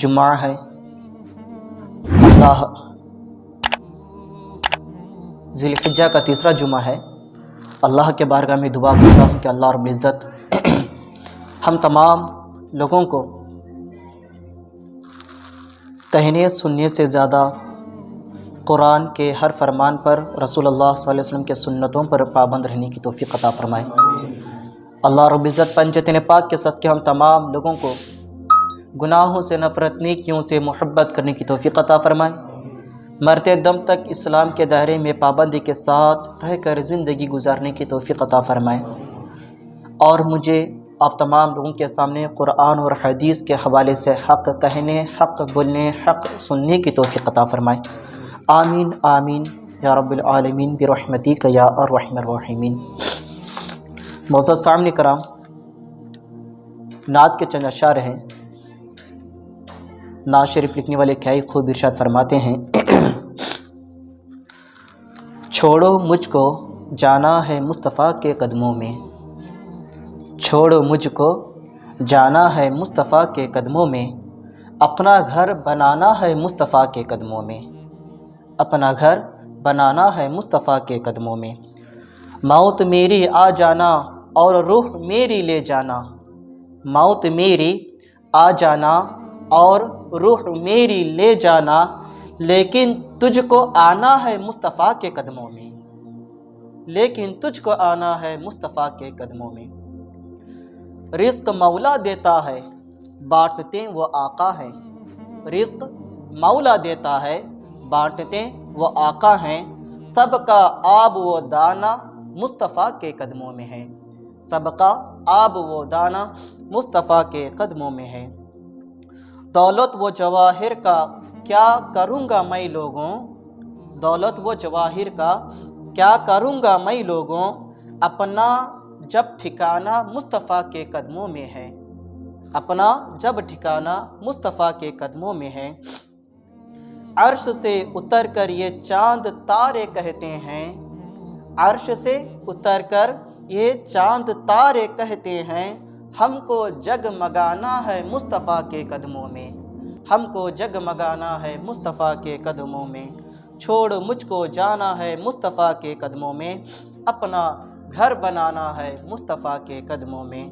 جمعہ ہے۔ اللہ۔ ذی خجہ کا تیسرا جمعہ ہے۔ اللہ کے بارگاہ میں دعا کرتا ہوں کہ اللہ رب العزت ہم تمام لوگوں کو کہنے، سننے سے زیادہ قرآن کے ہر فرمان پر، رسول اللہ صلی اللہ علیہ وسلم کے سنتوں پر پابند رہنے کی توفیق عطا فرمائے۔ اللہ رب عزت پنجتن پاک کے صدقے ہم تمام لوگوں کو گناہوں سے نفرت، نیکیوں سے محبت کرنے کی توفیق عطا فرمائے۔ مرتے دم تک اسلام کے دائرے میں پابندی کے ساتھ رہ کر زندگی گزارنے کی توفیق عطا فرمائے۔ اور مجھے آپ تمام لوگوں کے سامنے قرآن اور حدیث کے حوالے سے حق کہنے، حق بولنے، حق سننے کی توفیق عطا فرمائے۔ آمین آمین۔ یا رب العالمین برحمتی کا یا اور رحم الرحمین موضوع سامنے کرام، نعت کے چند اشعار ہیں۔ ناز شریف لکھنے والے کیائی خوب ارشاد فرماتے ہیں۔ چھوڑو مجھ کو جانا ہے مصطفیٰ کے قدموں میں۔ چھوڑو مجھ کو جانا ہے مصطفیٰ کے قدموں میں۔ اپنا گھر بنانا ہے مصطفیٰ کے قدموں میں۔ اپنا گھر بنانا ہے مصطفیٰ کے قدموں میں۔ موت میری آ جانا اور روح میری لے جانا۔ موت میری آ جانا اور روح میری لے جانا، لیکن تجھ کو آنا ہے مصطفیٰ کے قدموں میں۔ لیکن تجھ کو آنا ہے مصطفیٰ کے قدموں میں۔ رزق مولا دیتا ہے، بانٹتے وہ آقا ہیں رزق مولا دیتا ہے، بانٹتے وہ آقا ہیں۔ سب کا آب و دانہ مصطفیٰ کے قدموں میں ہے۔ سب کا آب و دانہ مصطفیٰ کے قدموں میں ہے۔ دولت و جواہر کا کیا کروں گا میں لوگوں؟ دولت و جواہر کا کیا کروں گا میں لوگوں؟ اپنا جب ٹھکانہ مصطفیٰ کے قدموں میں ہے۔ اپنا جب ٹھکانہ مصطفیٰ کے قدموں میں ہے۔ عرش سے اتر کر یہ چاند تارے کہتے ہیں۔ عرش سے اتر کر یہ چاند تارے کہتے ہیں۔ ہم کو جگمگانا ہے مصطفیٰ کے قدموں میں۔ ہم کو جگمگانا ہے مصطفیٰ کے قدموں میں۔ چھوڑ مجھ کو جانا ہے مصطفیٰ کے قدموں میں۔ اپنا گھر بنانا ہے مصطفیٰ کے قدموں میں۔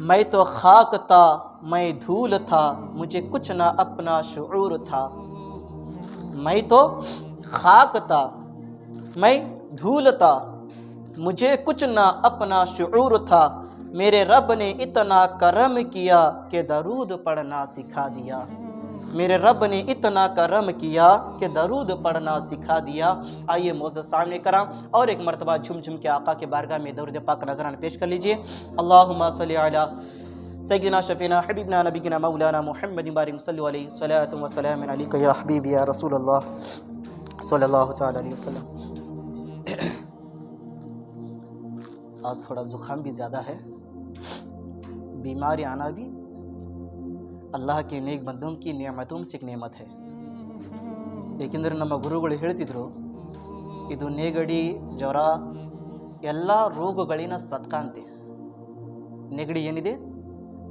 میں تو خاک تھا، میں دھول تھا، مجھے کچھ نہ اپنا شعور تھا۔ میں تو خاک تھا، میں دھول تھا، مجھے کچھ نہ اپنا شعور تھا۔ میرے رب نے اتنا کرم کیا کہ درود پڑھنا سکھا دیا۔ میرے رب نے اتنا کرم کیا کہ درود پڑھنا سکھا دیا۔ آئیے موضوع سامنے کرام، اور ایک مرتبہ جھم جھم کے آقا کے بارگاہ میں درود پاک نظران پیش کر لیجیے۔ اللہم صلی علیہ سیدنا، شفینا، حبیبنا، نبینا، مولانا محمد بارک صلی علیہ صلاة و سلام علیکہ یا حبیبی یا رسول اللہ صلی اللہ تعالی علیہ وسلم۔ آج تھوڑا زخم بھی زیادہ ہے۔ बीमारी आना भी ಅಲ್ಲಾಹ ಕೆ ನೇಕ್ ಬಂದೋಂ ಕಿ ನಿಯಮತುಂ ಸಿಕ್ ನೇಮತ್ ಹೈ ಏಕೆಂದರೆ ನಮ್ಮ ಗುರುಗಳು ಹೇಳ್ತಿದ್ರು ಇದು ನೆಗಡಿ ಜ್ವರ ಎಲ್ಲ ರೋಗಗಳಿನ ಸತ್ಕಾಂತಿ ನೆಗಡಿ ಏನಿದೆ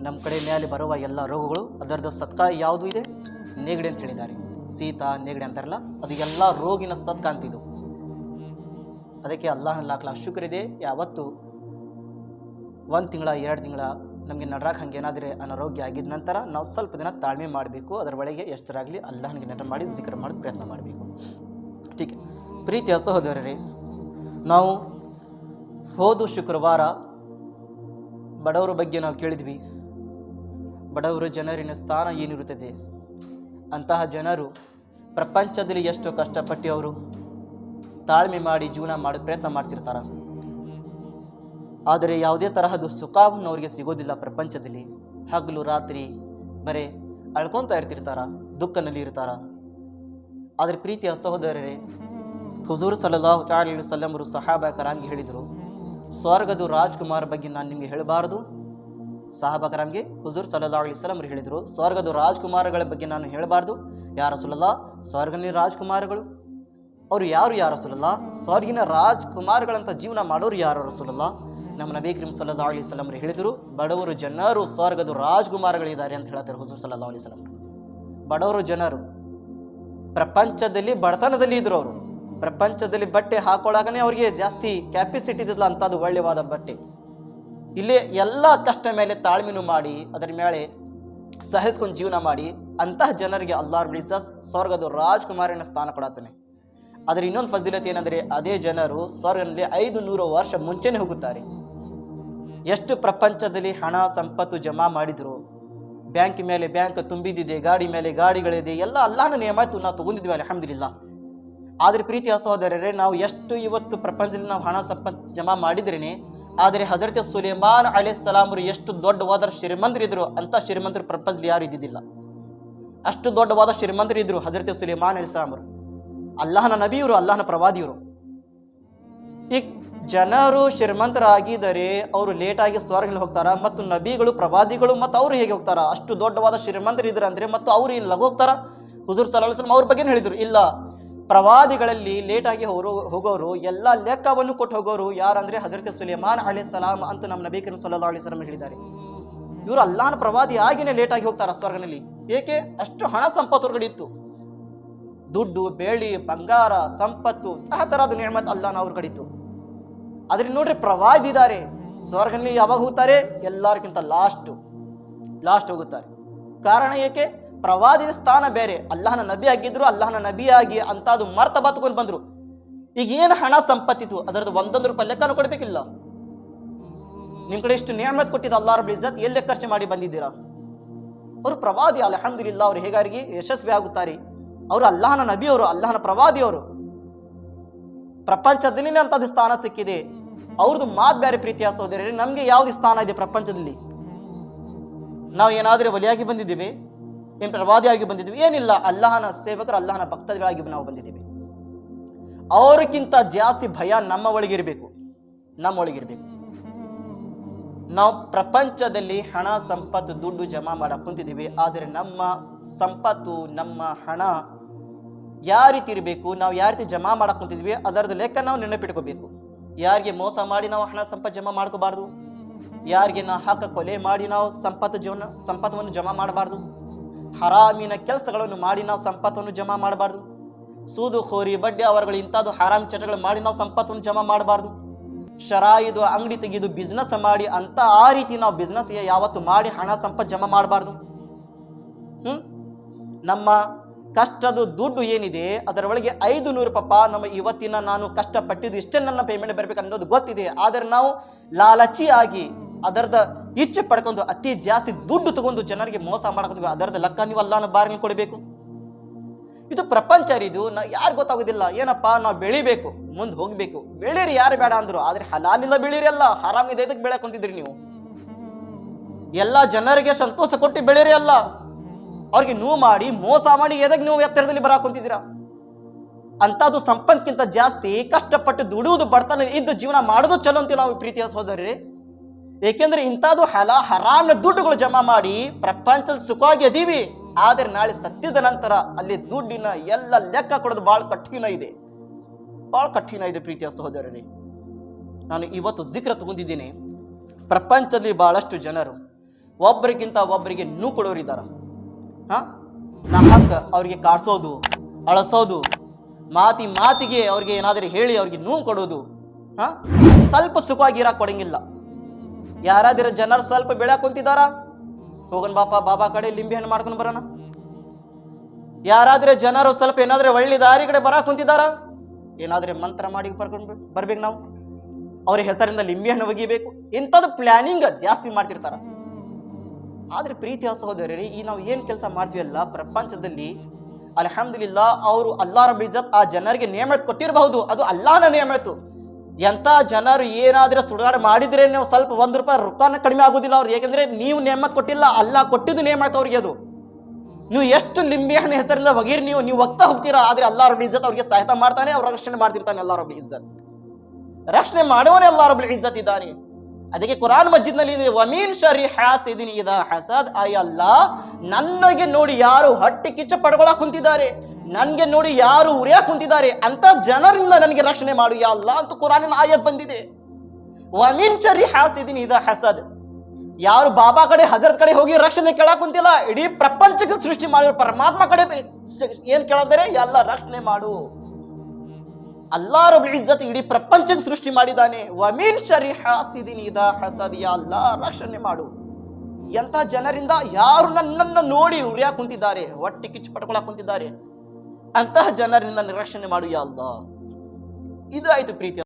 ನಮ್ಮ ಕಡೆ ಮೇಲೆ ಬರುವ ಎಲ್ಲ ರೋಗಗಳು ಅದರದ್ದು ಸತ್ಕ ಯಾವುದು ಇದೆ ನೆಗಡಿ ಅಂತ ಹೇಳಿದ್ದಾರೆ ಶೀತ ನೆಗಡಿ ಅಂತಾರಲ್ಲ ಅದು ಎಲ್ಲ ರೋಗಿನ ಸತ್ಕಾಂತಿದು ಅದಕ್ಕೆ ಅಲ್ಲಾಹನ ಲಾಕ್ ಲಾಕ್ ಶುಕ್ರಿದೆ ಯಾವತ್ತು ಒಂದು ತಿಂಗಳ ಎರಡು ತಿಂಗಳ ನಮಗೆ ನಡ್ರಾಕ್ ಹಂಗೆ ಏನಾದರೆ ಅನಾರೋಗ್ಯ ಆಗಿದ ನಂತರ ನಾವು ಸ್ವಲ್ಪ ದಿನ ತಾಳ್ಮೆ ಮಾಡಬೇಕು. ಅದರ ಒಳಗೆ ಎಷ್ಟರಾಗಲಿ ಅಲ್ಲಾಹನಿಗೆ ನಟ ಮಾಡಿ, ಜಿಕ್ರ ಮಾಡೋದು ಪ್ರಯತ್ನ ಮಾಡಬೇಕು. ಟೀಕೆ ಪ್ರೀತಿಯ ಸಹೋದರರೇ, ನಾವು ಹೋದ ಶುಕ್ರವಾರ ಬಡವರ ಬಗ್ಗೆ ನಾವು ಕೇಳಿದ್ವಿ. ಬಡವರು ಜನರಿನ ಸ್ಥಾನ ಏನಿರುತ್ತದೆ? ಅಂತಹ ಜನರು ಪ್ರಪಂಚದಲ್ಲಿ ಎಷ್ಟು ಕಷ್ಟಪಟ್ಟು ಅವರು ತಾಳ್ಮೆ ಮಾಡಿ ಜೀವನ ಮಾಡೋ ಪ್ರಯತ್ನ ಮಾಡ್ತಿರ್ತಾರೆ. ಆದರೆ ಯಾವುದೇ ತರಹದ ಸುಖವನ್ನು ಅವರಿಗೆ ಸಿಗೋದಿಲ್ಲ ಪ್ರಪಂಚದಲ್ಲಿ. ಹಗಲು, ರಾತ್ರಿ, ಬರೇ, ಅಳ್ಕೊತಾ ಇರ್ತಿರ್ತಾರ? ದುಃಖನಲ್ಲಿ ಇರ್ತಾರ? ಆದರೆ ಪ್ರೀತಿಯ ಸಹೋದರರೇ, ಹುಜೂರ್ ಸಲಲ್ಲಾಹು ತಾಲಿ ಸಲ್ಲಮರು ಸಹಾಬ ಕರಾಮ್ಗೆ ಹೇಳಿದರು, ಸ್ವರ್ಗದ ರಾಜ್ಕುಮಾರ್ ಬಗ್ಗೆ ನಾನು ನಿಮಗೆ ಹೇಳಬಾರ್ದು. ಸಾಹಬ ಕರಾಮ್ಗೆ ಹುಜೂರ್ ಸಲ್ಲಾ ಅಲಿ ಸಲಮರು ಹೇಳಿದರು, ಸ್ವರ್ಗದ ರಾಜ್ಕುಮಾರಗಳ ಬಗ್ಗೆ ನಾನು ಹೇಳಬಾರ್ದು. ಯಾರ ಸುಲಲ್ಲ ಸ್ವರ್ಗನ ರಾಜ್ಕುಮಾರಗಳು? ಅವರು ಯಾರು ಯಾರ ಸುಲಲ್ಲ ಸ್ವರ್ಗಿನ ರಾಜ್ಕುಮಾರ್ಗಳಂತ ಜೀವನ ಮಾಡೋರು ಯಾರು ರಸೂಲಲ್ಲ ನಮ್ಮ ನಬಿ ಕ್ರೀಮ್ ಸಲ್ಲಾ ಅಲಿ ಸಲಮ್ರು ಹೇಳಿದರು, ಬಡವರು ಜನರು ಸ್ವರ್ಗದ ರಾಜ್ಕುಮಾರ್ಗಳಿದ್ದಾರೆ ಅಂತ ಹೇಳ್ತಾರೆ ಹುಸೂರ್ ಸಲ್ಲಾ ಅಲಿ ಸಲಂ ಬಡವರು ಜನರು, ಪ್ರಪಂಚದಲ್ಲಿ ಬಡತನದಲ್ಲಿ ಇದ್ರು ಅವರು. ಪ್ರಪಂಚದಲ್ಲಿ ಬಟ್ಟೆ ಹಾಕೊಳ್ಳಾಗನೇ ಅವರಿಗೆ ಜಾಸ್ತಿ ಕ್ಯಾಪಿಸಿಟಿ ಅಂತ ಅಂಥದ್ದು ಒಳ್ಳೆಯವಾದ ಬಟ್ಟೆ. ಇಲ್ಲಿ ಎಲ್ಲ ಕಷ್ಟ ಮೇಲೆ ತಾಳ್ಮೆನು ಮಾಡಿ, ಅದರ ಮೇಲೆ ಸಹಿಸ್ಕೊಂಡು ಜೀವನ ಮಾಡಿ, ಅಂತಹ ಜನರಿಗೆ ಅಲ್ಲಾರ್ ಬಿಡಿಸ ಸ್ವರ್ಗದ ರಾಜ್ಕುಮಾರಿನ ಸ್ಥಾನ ಕೊಡತಾನೆ. ಆದರೆ ಇನ್ನೊಂದು ಫಜಿಲತ್ ಏನಂದರೆ, ಅದೇ ಜನರು ಸ್ವರ್ಗದಲ್ಲಿ ಐದು ನೂರು ವರ್ಷ ಮುಂಚೆನೇ ಹೋಗುತ್ತಾರೆ. ಎಷ್ಟು ಪ್ರಪಂಚದಲ್ಲಿ ಹಣ, ಸಂಪತ್ತು ಜಮಾ ಮಾಡಿದ್ರು? ಬ್ಯಾಂಕ್ ಮೇಲೆ ಬ್ಯಾಂಕ್ ತುಂಬಿದಿದೆ ಗಾಡಿ ಮೇಲೆ ಗಾಡಿಗಳಿದೆ, ಎಲ್ಲ ಅಲ್ಲಾನು ನಿಯಮಾಯ್ತು ನಾವು ತಗೊಂಡಿದ್ವಿ, ಅಲ್ಹಮ್ದುಲಿಲ್ಲ. ಆದರೆ ಪ್ರೀತಿ ಸಹೋದರರೇ, ನಾವು ಎಷ್ಟು ಇವತ್ತು ಪ್ರಪಂಚದಲ್ಲಿ ನಾವು ಹಣ, ಸಂಪತ್ತು ಜಮಾ ಮಾಡಿದ್ರೇನೆ, ಆದರೆ ಹಜರತ್ ಸುಲೇಮಾನ್ ಅಲಿ ಸಲಾಮರು ಎಷ್ಟು ದೊಡ್ಡವಾದ ಶ್ರೀಮಂತರಿದ್ರು ಅಂತ ಶ್ರೀಮಂತರು ಪ್ರಪಂಚದಲ್ಲಿ ಯಾರು ಇದ್ದಿದ್ದಿಲ್ಲ. ಅಷ್ಟು ದೊಡ್ಡವಾದ ಶ್ರೀಮಂತರು ಇದ್ರು ಹಜರತ್ ಸುಲೇಮಾನ್ ಅಲಿ ಸಲಾಮರು ಅಲ್ಲಾಹನ ನಬಿಯವರು, ಅಲ್ಲಾಹನ ಪ್ರವಾದಿಯವರು. ಈ ಜನರು ಶ್ರೀಮಂತರಾಗಿದ್ದರೆ ಅವರು ಲೇಟಾಗಿ ಸ್ವರ್ಗಲ್ಲಿ ಹೋಗ್ತಾರ? ಮತ್ತು ನಬಿಗಳು, ಪ್ರವಾದಿಗಳು ಮತ್ತು ಅವರು ಹೇಗೆ ಹೋಗ್ತಾರ? ಅಷ್ಟು ದೊಡ್ಡವಾದ ಶ್ರೀಮಂತರು ಇದ್ದರೆ ಅಂದ್ರೆ ಮತ್ತು ಅವರು ಇಲ್ಲಿ ಲಘು ಹೋಗ್ತಾರ? ಹುಜೂರ್ ಸಲಹ್ ಅವ್ರ ಬಗ್ಗೆ ಹೇಳಿದ್ರು. ಇಲ್ಲ, ಪ್ರವಾದಿಗಳಲ್ಲಿ ಲೇಟಾಗಿ ಹೋರು, ಹೋಗೋರು, ಎಲ್ಲ ಲೆಕ್ಕವನ್ನು ಕೊಟ್ಟು ಹೋಗೋರು ಯಾರಂದರೆ ಹಜರತ್ ಸುಲೇಮಾನ್ ಅಲಿ ಸಲಾಮ್ ಅಂತ ನಮ್ಮ ನಬಿ ಕರೀಂ ಸಲ್ಲಾ ಅಲಿ ಸಲಮ್ ಹೇಳಿದ್ದಾರೆ. ಇವರು ಅಲ್ಲಾನ ಪ್ರವಾದಿ ಆಗಿನೇ ಲೇಟಾಗಿ ಹೋಗ್ತಾರ ಸ್ವರ್ಗನಲ್ಲಿ ಏಕೆ? ಅಷ್ಟು ಹಣ ಸಂಪತ್ತು ದುಡ್ಡು, ಬೆಳ್ಳಿ, ಬಂಗಾರ, ಸಂಪತ್ತು ತರ ತರಹದ ನೇಮತ್ ಅಲ್ಲಾನ ಅವ್ರ ಕಡೆ ಆದ್ರೆ ನೋಡ್ರಿ ಪ್ರವಾದಿ ಇದ್ದಾರೆ ಸ್ವರ್ಗನಲ್ಲಿ ಯಾವಾಗ ಹೋಗ್ತಾರೆ? ಎಲ್ಲರಿಗಿಂತ ಲಾಸ್ಟ್ ಲಾಸ್ಟ್ ಹೋಗುತ್ತಾರೆ. ಕಾರಣ ಏಕೆ? ಪ್ರವಾದಿಯ ಸ್ಥಾನ ಬೇರೆ. ಅಲ್ಲಾಹನ ನಬಿ ಆಗಿದ್ರು, ಅಲ್ಲಾಹನ ನಬಿ ಅಂತ ಅದು ಮರ್ತ ಬತ್ಕೊಂಡು ಬಂದ್ರು. ಈಗ ಏನು ಹಣ ಸಂಪತ್ತಿತ್ತು? ಅದರದ್ದು ಒಂದೊಂದು ರೂಪಾಯಿ ಲೆಕ್ಕನೂ ಕೊಡಬೇಕಿಲ್ಲ. ನಿಮ್ ಕಡೆ ಇಷ್ಟು ನೇಮತ್ ಕೊಟ್ಟಿದ್ದ ಅಲ್ಲಾರ ಇಜ್ಜತ್ ಎಲ್ಲಿ ಖರ್ಚು ಮಾಡಿ ಬಂದಿದ್ದೀರಾ? ಅವರು ಪ್ರವಾದಿ, ಅಲ್ಹಮ್ದುಲಿಲ್ಲ, ಅವರು ಹೇಗಾರಿಗೆ? ಯಶಸ್ವಿ ಆಗುತ್ತಾರೆ ಅವರು ಅಲ್ಲಾಹನ ನಬಿಯವರು, ಅಲ್ಲಾಹನ ಪ್ರವಾದಿ ಅವರು ಪ್ರಪಂಚದಲ್ಲಿ ಅಂಥದ್ದು ಸ್ಥಾನ ಸಿಕ್ಕಿದೆ. ಅವ್ರದ್ದು ಮಾತು ಬೇರೆ ಪ್ರೀತಿಯ ಸಹೋದರಿ ನಮಗೆ ಯಾವ್ದು ಸ್ಥಾನ ಇದೆ ಪ್ರಪಂಚದಲ್ಲಿ? ನಾವು ಏನಾದರೂ ಬಲಿಯಾಗಿ ಬಂದಿದ್ದೀವಿ ಏನು ಪ್ರವಾದಿಯಾಗಿ ಬಂದಿದ್ದೀವಿ, ಏನಿಲ್ಲ. ಅಲ್ಲಾಹನ ಸೇವಕರು, ಅಲ್ಲಾಹನ ಭಕ್ತಗಳಾಗಿ ನಾವು ಬಂದಿದ್ದೀವಿ. ಅವರಿಗಿಂತ ಜಾಸ್ತಿ ಭಯ ನಮ್ಮ ಒಳಗಿರಬೇಕು. ನಮ್ಮ ಒಳಗಿರಬೇಕು. ನಾವು ಪ್ರಪಂಚದಲ್ಲಿ ಹಣ, ಸಂಪತ್ತು, ದುಡ್ಡು ಜಮಾ ಮಾಡಕ್ಕೆ ಕುಂತಿದ್ದೀವಿ. ಆದರೆ ನಮ್ಮ ಸಂಪತ್ತು, ನಮ್ಮ ಹಣ ಯಾವ ರೀತಿ ಇರಬೇಕು, ನಾವು ಯಾವ ರೀತಿ ಜಮಾ ಮಾಡಕ್ ಕುಂತಿದ್ವಿ, ಅದರದ್ದು ಲೆಕ್ಕ ನಾವು ನೆನಪಿಟ್ಕೋಬೇಕು. ಯಾರಿಗೆ ಮೋಸ ಮಾಡಿ ನಾವು ಹಣ ಸಂಪತ್ತು ಜಮಾ ಮಾಡ್ಕೋಬಾರ್ದು? ಯಾರಿಗೆ ನಾವು ಹಾಕ ಕೊಲೆ ಮಾಡಿ ನಾವು ಸಂಪತ್ತು ಜೀವನ, ಸಂಪತ್ತವನ್ನು ಜಮಾ ಮಾಡಬಾರ್ದು? ಹರಾಮಿನ ಕೆಲಸಗಳನ್ನು ಮಾಡಿ ನಾವು ಸಂಪತ್ತನ್ನು ಜಮಾ ಮಾಡಬಾರ್ದು? ಸೂದು ಖೋರಿ ಬಡ್ಡಿ ಅವರುಗಳು ಇಂಥದ್ದು ಹರಾಮ್ ಚಟಗಳು ಮಾಡಿ ನಾವು ಸಂಪತ್ತನ್ನು ಜಮಾ ಮಾಡಬಾರ್ದು? ಶರಾಯಿದು ಅಂಗಡಿ ತೆಗೆದು ಬಿಸ್ನೆಸ್ ಮಾಡಿ ಅಂತ ಆ ರೀತಿ ನಾವು ಬಿಸ್ನೆಸ್ ಯಾವತ್ತು ಮಾಡಿ ಹಣ ಸಂಪತ್ತು ಜಮಾ ಮಾಡಬಾರ್ದು? ಹ್ಞೂ ನಮ್ಮ ಕಷ್ಟದ ದುಡ್ಡು ಏನಿದೆ, ಅದರ ಒಳಗೆ ಐದು ನೂರು ಪಾಪ ನಮ್ಮ ಇವತ್ತಿನ ನಾನು ಕಷ್ಟಪಟ್ಟಿದ್ದು ಇಷ್ಟೇ ನನ್ನ ಪೇಮೆಂಟ್ ಬರಬೇಕು ಅನ್ನೋದು ಗೊತ್ತಿದೆ. ಆದರೆ ನಾವು ಲಾಲಚಿ ಆಗಿ ಅದರದ ಇಚ್ಛೆ ಪಡ್ಕೊಂಡು ಅತಿ ಜಾಸ್ತಿ ದುಡ್ಡು ತಗೊಂಡು ಜನರಿಗೆ ಮೋಸ ಮಾಡ್ಕೊಂಡು ಅದರದ ಲೆಕ್ಕ ನೀವು ಅಲ್ಲಾನ ಬಾರ್ಗೆ ಕೊಡಬೇಕು. ಇದು ಪ್ರಪಂಚ ಇದು. ನಾ ಯಾರು ಗೊತ್ತಾಗೋದಿಲ್ಲ. ಏನಪ್ಪ? ನಾವು ಬೆಳಿಬೇಕು, ಮುಂದೆ ಹೋಗ್ಬೇಕು. ಬೆಳೀರಿ ಯಾರು ಬೇಡ ಅಂದ್ರು. ಆದ್ರೆ ಹಲಾಲಿಂದ ಬೆಳೀರಿ ಅಲ್ಲ. ಆರಾಮಿದೆ ಇದಕ್ಕೆ ಬೆಳಕ್ ಕುಂತಿದ್ರಿ ನೀವು. ಎಲ್ಲ ಜನರಿಗೆ ಸಂತೋಷ ಕೊಟ್ಟು ಬೆಳೀರಿ ಅಲ್ಲ. ಅವ್ರಿಗೆ ನೋವು ಮಾಡಿ ಮೋಸ ಮಾಡಿ ಎದಕ್ಕೆ ನೀವು ಎತ್ತರದಲ್ಲಿ ಬರಾಕ್ ಕುಂತಿದ್ದೀರಾ? ಅಂಥದ್ದು ಸಂಪತ್ಕಿಂತ ಜಾಸ್ತಿ ಕಷ್ಟಪಟ್ಟು ದುಡಿಯುವುದು ಬಡತನ ಇದ್ದು ಜೀವನ ಮಾಡೋದು ಚಲೋ ಅಂತೀವಿ ನಾವು ಪ್ರೀತಿಯ ಸೋದರಿ ಏಕೆಂದ್ರೆ ಇಂಥದ್ದು ಹಲ ಹರಾಮ್ನ ದುಡ್ಡುಗಳು ಜಮಾ ಮಾಡಿ ಪ್ರಪಂಚದ ಸುಖವಾಗಿ ಅದೀವಿ ಆದರೆ ನಾಳೆ ಸತ್ಯದ ನಂತರ ಅಲ್ಲಿ ದುಡ್ಡಿನ ಎಲ್ಲ ಲೆಕ್ಕ ಕೊಡೋದು ಬಹಳ ಕಠಿಣ ಇದೆ. ಬಹಳ ಕಠಿಣ ಇದೆ ಪ್ರೀತಿಯ ಸಹೋದರರೇ. ನಾನು ಇವತ್ತು ಜಿಕ್ರ ತಗೊಂಡಿದ್ದೀನಿ. ಪ್ರಪಂಚದಲ್ಲಿ ಬಹಳಷ್ಟು ಜನರು ಒಬ್ಬರಿಗಿಂತ ಒಬ್ಬರಿಗೆ ನೂ ಕೊಡೋರಿದ್ದಾರೆ. ಹಾ? ನಾ ಹಕ್ಕ ಅವ್ರಿಗೆ ಕಾಡ್ಸೋದು, ಅಳಸೋದು, ಮಾತಿ ಮಾತಿಗೆ ಅವ್ರಿಗೆ ಏನಾದರೂ ಹೇಳಿ ಅವ್ರಿಗೆ ನೋವು ಕೊಡೋದು, ಹಾಂ? ಸ್ವಲ್ಪ ಸುಖವಾಗಿ ಇರಾಕ್ ಕೊಡಂಗಿಲ್ಲ ಯಾರಾದಿರ ಜನರು ಸ್ವಲ್ಪ ಬೆಳೆಯಕ್ಕೆ ಕುಂತಿದಾರ? ಹೋಗನ್ ಬಾಪ, ಬಾಬಾ ಕಡೆ ಲಿಂಬೆ ಹಣ್ಣು ಮಾಡ್ಕೊಂಡು ಬರೋಣ. ಯಾರಾದ್ರೆ ಜನರು ಸ್ವಲ್ಪ ಏನಾದ್ರೆ ಒಳ್ಳೆ ದಾರಿ ಕಡೆ ಬರಕ್ಕೆ ಕುಂತಿದಾರ? ಏನಾದ್ರೆ ಮಂತ್ರ ಮಾಡಿ ಬರ್ಕೊಂಡು ಬರ್ಬೇಕು ನಾವು. ಅವ್ರ ಹೆಸರಿಂದ ಲಿಂಬೆ ಹಣ್ಣು ಒಗಿಬೇಕು. ಇಂಥದ್ದು ಪ್ಲಾನಿಂಗ್ ಜಾಸ್ತಿ ಮಾಡ್ತಿರ್ತಾರ. ಆದ್ರೆ ಪ್ರೀತಿಯ ಸಹೋದರರೇ, ಈ ನಾವು ಏನು ಕೆಲಸ ಮಾಡ್ತೀವಲ್ಲ ಪ್ರಪಂಚದಲ್ಲಿ, ಅಲ್ಹಮ್ದುಲಿಲ್ಲಾ, ಅವರು ಅಲ್ಲಾ ರಬ್ ಇಜ್ಜತ್ ಆ ಜನರಿಗೆ ನೇಮತ್ ಕೊಟ್ಟಿರಬಹುದು. ಅದು ಅಲ್ಲಾನ ನೇಮತ್ತು. ಎಂಥ ಜನರು ಏನಾದರೂ ಸುಡಾಡ ಮಾಡಿದ್ರೆ ನೀವು ಸ್ವಲ್ಪ ಒಂದು ರೂಪಾಯಿ ರೊಕ್ಕನ ಕಡಿಮೆ ಆಗೋದಿಲ್ಲ ಅವ್ರು. ಏಕೆಂದರೆ ನೀವು ನೇಮತ್ ಕೊಟ್ಟಿಲ್ಲ ಅಲ್ಲ ಕೊಟ್ಟಿದ್ದು ನೇಮತ್ ಅವ್ರಿಗೆ ಅದು. ನೀವು ಎಷ್ಟು ಲಿಂಬೆ ಹಣ್ಣು ಹೆಸರಿಂದ ನೀವು ನೀವು ಹೋಗ್ತಾ ಹೋಗ್ತೀರಾ, ಆದ್ರೆ ಅಲ್ಲಾ ರಬ್ ಇಜ್ಜತ್ ಅವ್ರಿಗೆ ಸಹಾಯ ಮಾಡ್ತಾನೆ, ಅವ್ರ ರಕ್ಷಣೆ ಮಾಡ್ತಿರ್ತಾನೆ ಅಲ್ಲಾ ರಬ್ ಇಜ್ಜತ್ ರಕ್ಷಣೆ ಮಾಡೋನೇ ಅಲ್ಲಾ ರಬ್ ಇಜ್ಜತ್ ಇದ್ದಾನೆ. ಅದಕ್ಕೆ ಕುರಾನ್ ಮಸ್ಜಿದ್ನಲ್ಲಿ ವಮೀನ್ ಶರಿ ಹಾಸಿದಿನ್ ಇದ ಹಸದ್. ಅಯ್ಯಲ್ಲ ನನಗೆ ನೋಡಿ ಯಾರು ಹಟ್ಟಿ ಕಿಚ್ಚ ಪಡ್ಕೊಳಕ್ ಕುಂತಿದ್ದಾರೆ, ನನ್ಗೆ ನೋಡಿ ಯಾರು ಉರಿಯಾಕ್ ಕುಂತಿದ್ದಾರೆ, ಅಂತ ಜನರಿಂದ ನನಗೆ ರಕ್ಷಣೆ ಮಾಡು ಯಾ ಅಲ್ಲ ಅಂತ ಕುರಾನಿನ ಆಯತ್ ಬಂದಿದೆ. ವಮೀನ್ ಶರಿ ಹಾಸಿದಿನ್ ಇದ ಹಸದ್. ಯಾರು ಬಾಬಾ ಕಡೆ, ಹಜರತ್ ಕಡೆ ಹೋಗಿ ರಕ್ಷಣೆ ಕೇಳಕ್ ಕುಂತಿಲ್ಲ, ಇಡೀ ಪ್ರಪಂಚಕ್ಕೆ ಸೃಷ್ಟಿ ಮಾಡಿರೋ ಪರಮಾತ್ಮ ಕಡೆ ಏನ್ ಕೇಳಿದರೆ ಎಲ್ಲ ರಕ್ಷಣೆ ಮಾಡು. ಅಲ್ಲಾ ರಬುಲ್ ಇಜ್ಜತ್ ಇಡೀ ಪ್ರಪಂಚಕ್ಕೆ ಸೃಷ್ಟಿ ಮಾಡಿದ್ದಾನೆ ವಮೀನ್ ಶರಿ ಹಸಿದಿನಿದ ಇದ ಅಲ್ಲ ರಕ್ಷಣೆ ಮಾಡು. ಎಂತ ಜನರಿಂದ ಯಾರು ನನ್ನನ್ನು ನೋಡಿ ಉರಿಯಾ ಕುಂತಿದ್ದಾರೆ, ಹೊಟ್ಟೆ ಕಿಚ್ಚು ಪಟ್ಕೊಳಕ್ ಕುಂತಿದ್ದಾರೆ. ಅಂತಹ ಜನರಿಂದ ರಕ್ಷಣೆ ಮಾಡು ಯಾ ಅಲ್ಲ ಇದು ಆಯ್ತು ಪ್ರೀತಿ.